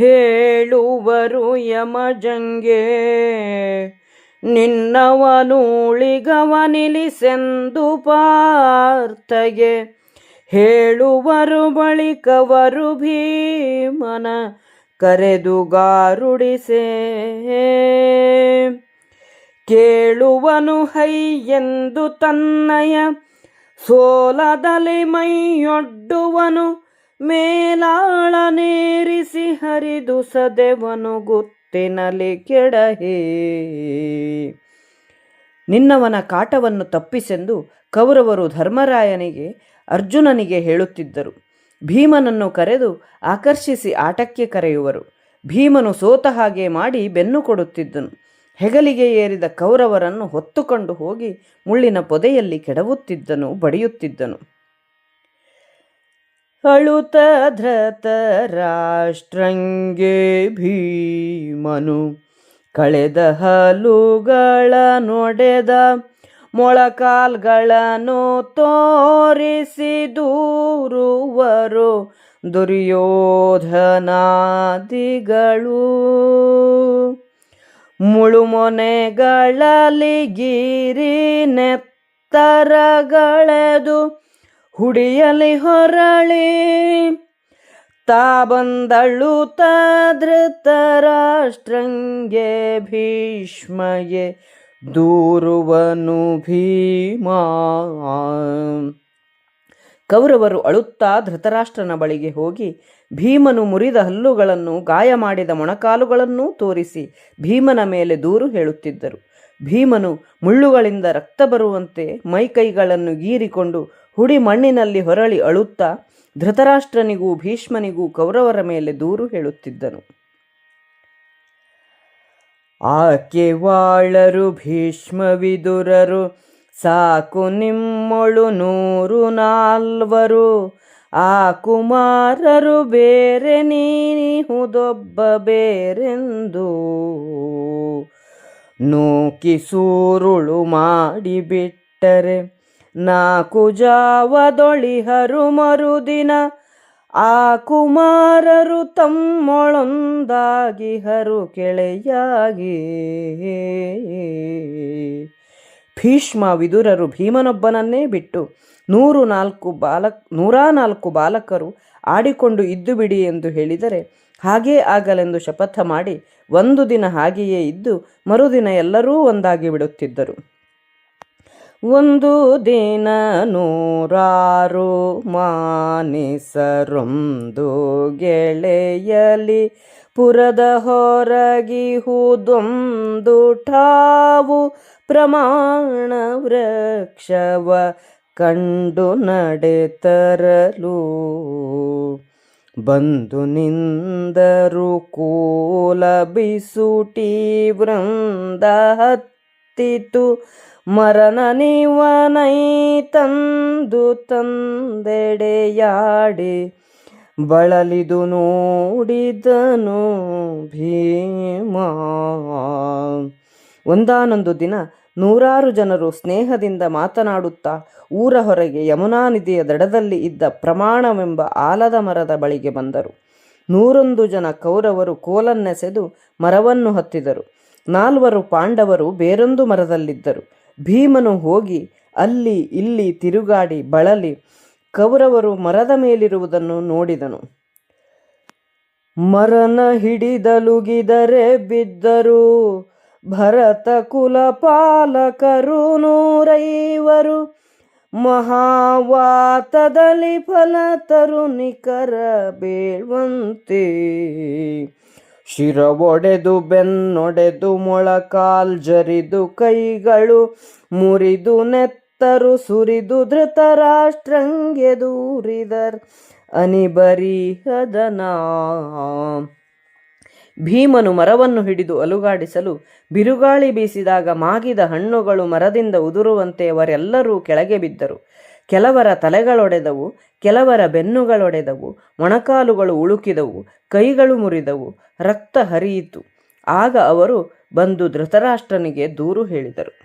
ಹೇಳುವರು ಯಮಜಂಗೆ. ನಿನ್ನವನುಳಿಗವನಿಲಿಸೆಂದು ಪಾರ್ಥಗೆ. ಹೇಳುವರು ಬಳಿಕವರು ಭೀಮನ ಕರೆದು ಗಾರುಡಿಸೆ. ಕೇಳುವನು ಹೈ ಎಂದು ತನ್ನಯ ಸೋಲದಲ್ಲಿ ಮೈಯೊಡ್ಡುವನು. ಮೇಲಾಳನೇರಿಸಿ ಹರಿದು ಸದೆವನು ಗುತ್ತಿನಲಿ ಕೆಡಹೇ. ನಿನ್ನವನ ಕಾಟವನ್ನು ತಪ್ಪಿಸೆಂದು ಕೌರವರು ಧರ್ಮರಾಯನಿಗೆ, ಅರ್ಜುನನಿಗೆ ಹೇಳುತ್ತಿದ್ದರು. ಭೀಮನನ್ನು ಕರೆದು ಆಕರ್ಷಿಸಿ ಆಟಕ್ಕೆ ಕರೆಯುವರು. ಭೀಮನು ಸೋತ ಹಾಗೆ ಮಾಡಿ ಬೆನ್ನು ಕೊಡುತ್ತಿದ್ದನು. ಹೆಗಲಿಗೆ ಏರಿದ ಕೌರವರನ್ನು ಹೊತ್ತುಕೊಂಡು ಹೋಗಿ ಮುಳ್ಳಿನ ಪೊದೆಯಲ್ಲಿ ಕೆಡವುತ್ತಿದ್ದನು, ಬಡಿಯುತ್ತಿದ್ದನು. ಅಳುತ ಧೃತ ರಾಷ್ಟ್ರಂಗೆ ಭೀಮನು. ಕಳೆದ ಹಲುಗಳ ನೊಡೆದ ಮೊಳಕಾಲ್ಗಳನ್ನು ತೋರಿಸಿ ದೂರುವರು ದುರ್ಯೋಧನಾದಿಗಳು. ಮುಳುಮೊನೆಗಳಲ್ಲಿ ಗಿರಿ ನೆತ್ತರಗಳೆದು ಹುಡಿಯಲಿ ಹೊರಳಿ. ತಾ ಬಂದಳು ಧೃತರಾಷ್ಟ್ರಂಗೆ ಭೀಷ್ಮಯೇ ದೂರುವನು ಭೀಮಾ. ಕೌರವರು ಅಳುತ್ತಾ ಧೃತರಾಷ್ಟ್ರನ ಬಳಿಗೆ ಹೋಗಿ ಭೀಮನು ಮುರಿದ ಹಲ್ಲುಗಳನ್ನು, ಗಾಯ ಮಾಡಿದ ಮೊಣಕಾಲುಗಳನ್ನೂ ತೋರಿಸಿ ಭೀಮನ ಮೇಲೆ ದೂರು ಹೇಳುತ್ತಿದ್ದರು. ಭೀಮನು ಮುಳ್ಳುಗಳಿಂದ ರಕ್ತ ಬರುವಂತೆ ಮೈಕೈಗಳನ್ನು ಗೀರಿಕೊಂಡು ಹುಡಿ ಮಣ್ಣಿನಲ್ಲಿ ಹೊರಳಿ ಅಳುತ್ತಾ ಧೃತರಾಷ್ಟ್ರನಿಗೂ ಭೀಷ್ಮನಿಗೂ ಕೌರವರ ಮೇಲೆ ದೂರು ಹೇಳುತ್ತಿದ್ದನು. ಆಕೆ ವಾಳರು ಭೀಷ್ಮವಿದುರರು ಸಾಕು ನಿಮ್ಮೊಳು ನೂರು ನಾಲ್ವರು, ಆ ಕುಮಾರರು ಬೇರೆ ನೀಹುದೊಬ್ಬ ಬೇರೆಂದು. ನೂಕಿ ಸೂರುಳು ಮಾಡಿಬಿಟ್ಟರೆ ನಾಕು ಜಾವದೊಳಿಹರು ಮರುದಿನ, ಆ ಕುಮಾರರು ತಮ್ಮೊಳೊಂದಾಗಿ ಹರು ಕೆಳೆಯಾಗಿ. ಭೀಷ್ಮ ವಿದುರರು ಭೀಮನೊಬ್ಬನನ್ನೇ ಬಿಟ್ಟು ನೂರು ನಾಲ್ಕು ಬಾಲಕ್, ನೂರ ನಾಲ್ಕು ಬಾಲಕರು ಆಡಿಕೊಂಡು ಇದ್ದು ಬಿಡಿ ಎಂದು ಹೇಳಿದರೆ ಹಾಗೇ ಆಗಲೆಂದು ಶಪಥ ಮಾಡಿ ಒಂದು ದಿನ ಹಾಗೆಯೇ ಇದ್ದು ಮರುದಿನ ಎಲ್ಲರೂ ಒಂದಾಗಿ ಬಿಡುತ್ತಿದ್ದರು. ಒಂದು ದಿನ ನೂರಾರು ಮಾನಿಸರೊಂದು ಗೆಳೆಯಲಿ, ಪುರದ ಹೊರಗಿಹುದೊಂದು ಠಾವು, ಪ್ರಮಾಣ ವೃಕ್ಷವ ಕಂಡು ನಡೆತರಲು ಬಂದು ನಿಂದರು ಕೂಲ ಬಿಸುಟಿ ವೃಂದ ಹತ್ತಿತು ಮರನ ನೀವನೈ ತಂದು ತಂದೆಡೆಯಾಡಿ ಬಳಲಿದು ನೋಡಿದನು ಭೀಮ. ಒಂದಾನೊಂದು ದಿನ ನೂರಾರು ಜನರು ಸ್ನೇಹದಿಂದ ಮಾತನಾಡುತ್ತಾ ಊರ ಹೊರಗೆ ಯಮುನಾ ನದಿಯ ದಡದಲ್ಲಿ ಇದ್ದ ಪ್ರಮಾಣವೆಂಬ ಆಲದ ಮರದ ಬಳಿಗೆ ಬಂದರು. ನೂರೊಂದು ಜನ ಕೌರವರು ಕೋಲನ್ನೆಸೆದು ಮರವನ್ನು ಹತ್ತಿದರು. ನಾಲ್ವರು ಪಾಂಡವರು ಬೇರೊಂದು ಮರದಲ್ಲಿದ್ದರು. ಭೀಮನು ಹೋಗಿ ಅಲ್ಲಿ ಇಲ್ಲಿ ತಿರುಗಾಡಿ ಬಳಲಿ ಕೌರವರು ಮರದ ಮೇಲಿರುವುದನ್ನು ನೋಡಿದನು. ಮರನ ಹಿಡಿದಲುಗಿದರೆ ಬಿದ್ದರು, ಭರತ ಕುಲ ಪಾಲಕರು ನೂರೈವರು, ಮಹಾವಾತದಲ್ಲಿ ಫಲತರು ನಿಖರ ಬೇಳ್ವಂತೆ. ಶಿರ ಒಡೆದು ಬೆನ್ನೊಡೆದು ಮೊಳಕಾಲ್ ಜರಿದು ಕೈಗಳು ಮುರಿದು ನೆತ್ತರು ಸುರಿದು ಧೃತರಾಷ್ಟ್ರಂಗೆ ದೂರಿದರ್ ಅನಿಬರಿಹದನ. ಭೀಮನು ಮರವನ್ನು ಹಿಡಿದು ಅಲುಗಾಡಿಸಲು ಬಿರುಗಾಳಿ ಬೀಸಿದಾಗ ಮಾಗಿದ ಹಣ್ಣುಗಳು ಮರದಿಂದ ಉದುರುವಂತೆ ಅವರೆಲ್ಲರೂ ಕೆಳಗೆ ಬಿದ್ದರು. ಕೆಲವರ ತಲೆಗಳೊಡೆದವು, ಕೆಲವರ ಬೆನ್ನುಗಳೊಡೆದವು, ಮೊಣಕಾಲುಗಳು ಉಳುಕಿದವು, ಕೈಗಳು ಮುರಿದವು, ರಕ್ತ ಹರಿಯಿತು. ಆಗ ಅವರು ಬಂದು ಧೃತರಾಷ್ಟ್ರನಿಗೆ ದೂರು ಹೇಳಿದರು.